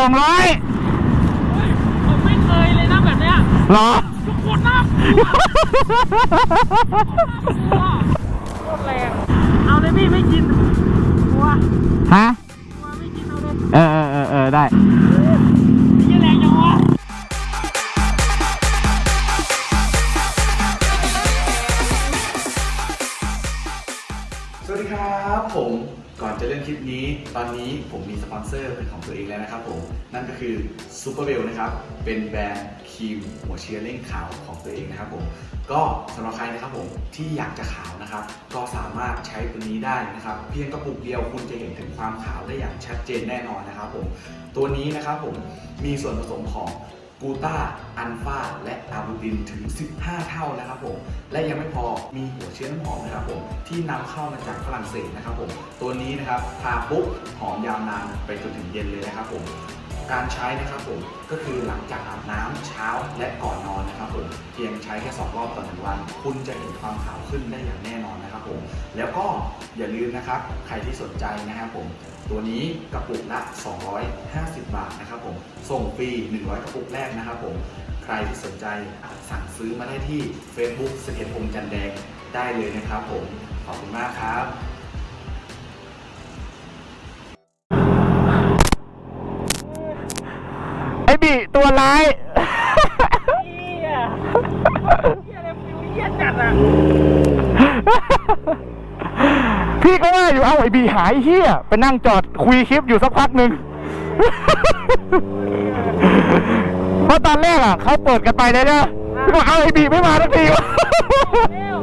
องร้อยผมไม่เคยเลยนะแบบเนี้ยหรอทุกคนน่ากลัวโคตรแรง เอาเลยพี่ไม่กินกลัวฮะกลัวไม่กินเอาเลยเออเออเออเออได้นี่แรงจังวะสวัสดีครับผม ก่อนจะเริ่มคลิปนี้ ตอนนี้ผมมีสปอนเซอร์เป็นของตัวเองแล้วนะครับผม นั่นก็คือซูเปอร์เวลนะครับ เป็นแบรนด์ครีมหัวเชื้อเร่งขาวของตัวเองนะครับผม ก็สำหรับใครนะครับผมที่อยากจะขาวนะครับ ก็สามารถใช้ตัวนี้ได้นะครับ เพียงกระปุกเดียวคุณจะเห็นถึงความขาวได้อย่างชัดเจนแน่นอนนะครับผม ตัวนี้นะครับผมมีส่วนผสมของ กูต้า อัลฟา และอาบูตินถึง 15 เท่านะครับผม และยังไม่พอ มีหัวเชื้อน้ำหอมนะครับผม ที่นำเข้ามาจากฝรั่งเศสนะครับผม ตัวนี้นะครับทาปุ๊บหอมยาวนานไปจนถึงเย็นเลยนะครับผม การใช้นะครับผม ก็คือหลังจากอาบน้ำเช้าและก่อนนอนนะครับผม เพียงใช้แค่2รอบต่อหนึ่งวัน คุณจะเห็นความขาวขึ้นได้อย่างแน่นอนนะครับผม แล้วก็อย่าลืมนะครับ ใครที่สนใจนะครับผม ตัวนี้กระปุกละ 250 บาทนะครับผม ส่งฟรี 100 กระปุกแรกนะครับผม ใครที่สนใจสั่งซื้อมาได้ที่ Facebook เสถียรพงษ์จันแดงได้เลยนะครับผม ขอบคุณมากครับไอ้บีตัวร้าย เฮียเฮียอะไรฟิวเฮียจัดอะ พี่ก็ว่า อยู่เอาไอ้บีหายเฮียไปนั่งจอดคุยคลิปอยู่สักพักหนึ่งเพราะตอนแรกอะเขาเปิดกันไปเลยนะพี่ก็เอาไอ้บีไม่มาสักทีวะเร็ว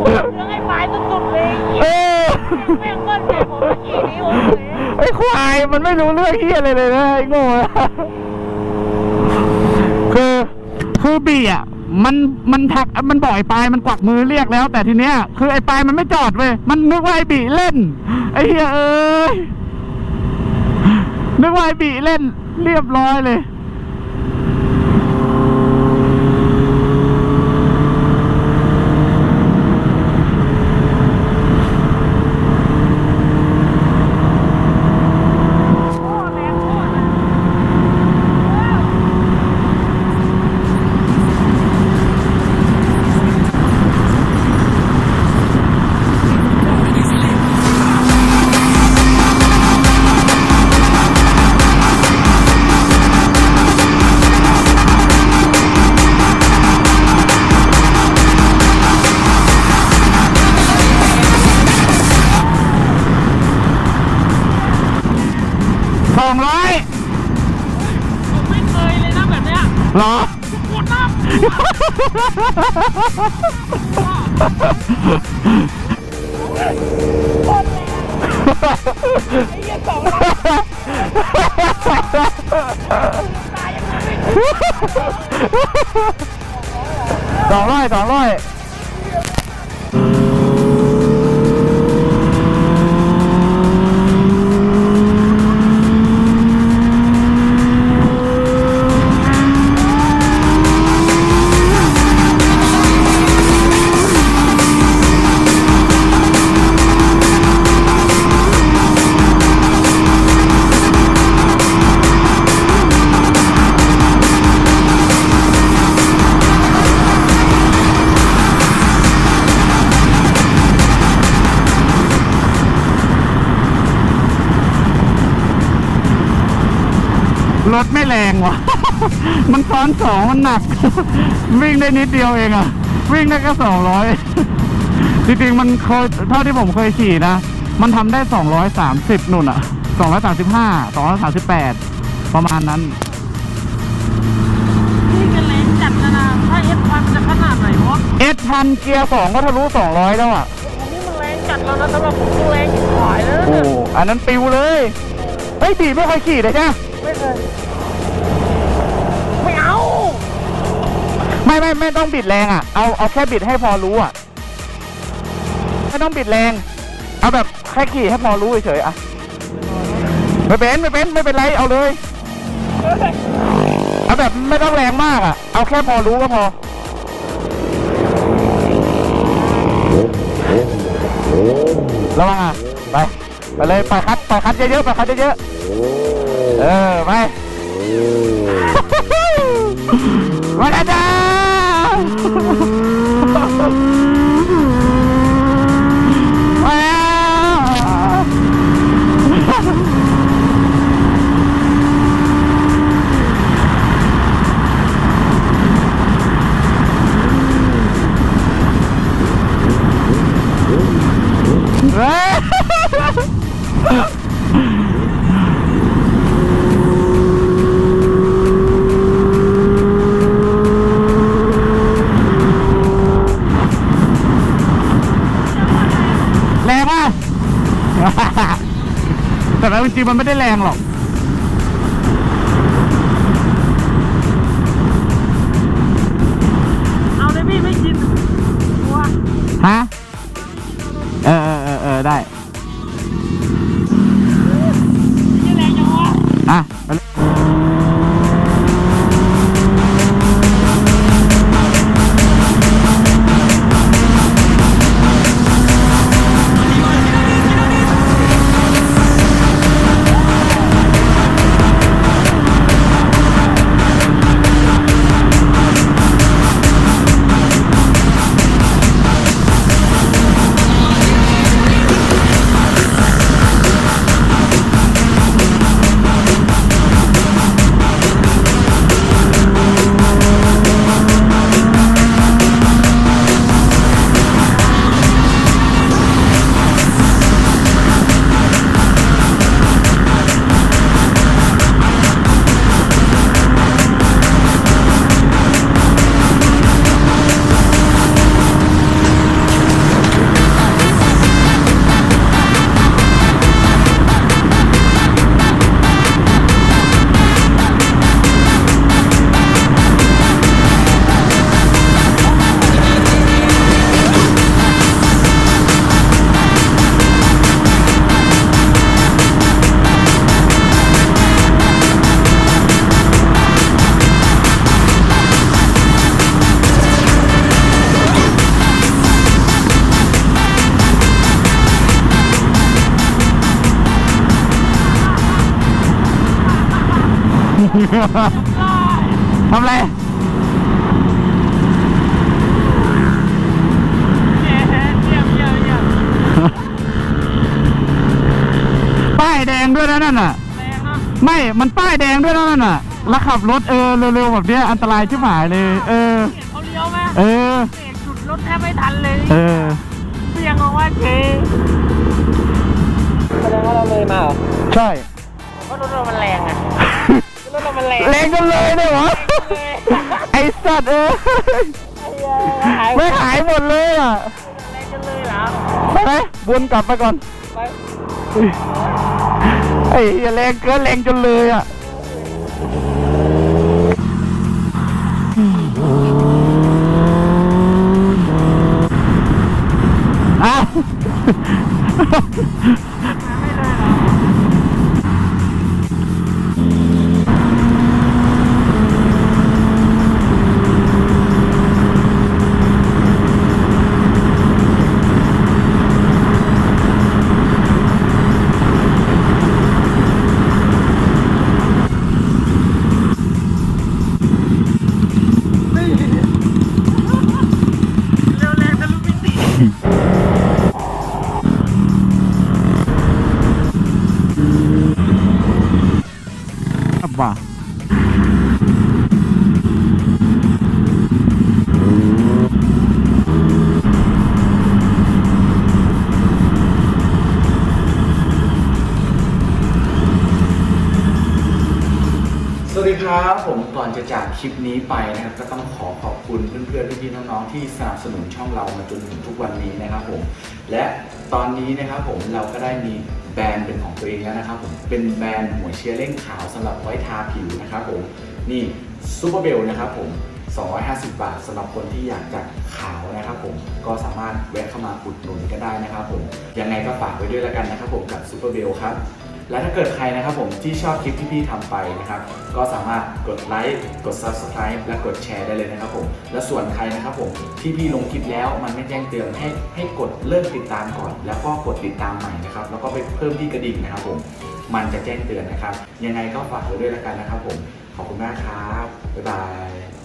ผมเรื่องไอ้ปลายสุดๆเลยเออแม่งเบิ้ลใส่ผมเมื่อกี้นี้ผมเลยไอ้ควายมันไม่รู้เรื่องเฮียเลยเลยนะไอ้โง่คือคือบีอะ มันมันทักมันบอกไอ้ปลายมันกวักมือเรียกแล้ว แต่ทีเนี้ยคือไอ้ปลายมันไม่จอดเว้ยมันนึกว่าไอ้บีเล่น ไอ้เฮียเอ้ยนึกว่าไอ้บีเล่น เรียบร้อยเลย เหรอทุกคนน่ากลัวไอ้เหี้ยสองร้อยสองร้อย ร้อยรถไม่แรงว่ะ มันซ้อนสองมันหนัก วิ่งได้นิดเดียวเองอะวิ่งได้แค่สองร้อยจริงๆมันเคยเท่าที่ผมเคยขี่นะ มันทำได้สองร้อยสามสิบนุ่นอะสองร้อยสามสิบห้าสองร้อยสามสิบแปดประมาณนั้นนี่กันแรงจัดนะนะถ้าเอฟวันจะขนาดไหนวะเอสพันเกียร์สองก็ทะลุสองร้อยแล้วอะอันนี้มันแรงจัดแล้วนะสำหรับผมคือแรงยิ่งขายแล้วโอ้เนี่ยอันนั้นปิวเลยเฮ้ยบีไม่เคยขี่เลยใช่ไหม ไม่เคยไม่เอา ไม่ไม่ไม่ต้องบิดแรงอะ เอาเอาแค่บิดให้พอรู้อะ ไม่ต้องบิดแรง เอาแบบแค่ขี่ให้พอรู้เฉยๆอะ ไม่เป็นไม่เป็นไม่เป็นไรเอาเลย เอาแบบไม่ต้องแรงมากอะ เอาแค่พอรู้ก็พอ ระวังอะ ไป ไปเลยไปคัดไปคัดเยอะๆไปคัดเยอะๆ 呃，喂，我哈哈，完了！哈， แต่แล้วจริงมันไม่ได้แรงหรอก ทำไรเยี่ยมเยี่ยมเยี่ยมเยี่ยมป้ายแดงด้วยนะนั่นน่ะแรงเนาะไม่ มันป้ายแดงด้วยนะนั่นน่ะ แล้วขับรถเออเร็วๆแบบเนี้ยอันตรายชิบหายเลย เออเห็นเขาเลี้ยวไหมเออเบรกจุดรถแทบไม่ทันเลย เออเสียงออกว่าเทแสดงว่าเราเลยมาเหรอ ใช่ สัตว์เออหายไม่หายหมดเลยอะแรงกันเลยเหรอไปไหมวนกลับไปก่อนไปไอ้เหี้ยแรงเกินแรงจนเลยอะอ้าว Mm-hmm. ครับ ผมก่อนจะจากคลิปนี้ไปนะครับ ก็ต้องขอขอบคุณเพื่อนๆพี่ๆน้องๆที่สนับสนุนช่องเรามาจนถึงทุกวันนี้นะครับผม และตอนนี้นะครับผมเราก็ได้มีแบรนด์เป็นของตัวเองแล้วนะครับผมเป็นแบรนด์หัวเชื้อเร่งขาวสำหรับไว้ทาผิวนะครับผมนี่ซูเปอร์เบลนะครับผม 250 บาทสำหรับคนที่อยากจะขาวนะครับผมก็สามารถแวะเข้ามาอุดหนุนก็ได้นะครับผมยังไงก็ฝากไว้ด้วยแล้วกันนะครับผมกับซูเปอร์เบลครับ และถ้าเกิดใครนะครับผมที่ชอบคลิปที่พี่ทำไปนะครับ ก็สามารถกดไลค์กด Subscribe และกดแชร์ได้เลยนะครับผมและส่วนใครนะครับผมที่พี่ลงคลิปแล้วมันไม่แจ้งเตือนให้ให้กดเลิกติดตามก่อน แล้วก็กดติดตามใหม่นะครับแล้วก็ไปเพิ่มที่กระดิ่งนะครับผมมันจะแจ้งเตือนนะครับ ยังไงก็ฝากไว้ด้วยแล้วกันนะครับผมขอบคุณมากครับบ๊ายบาย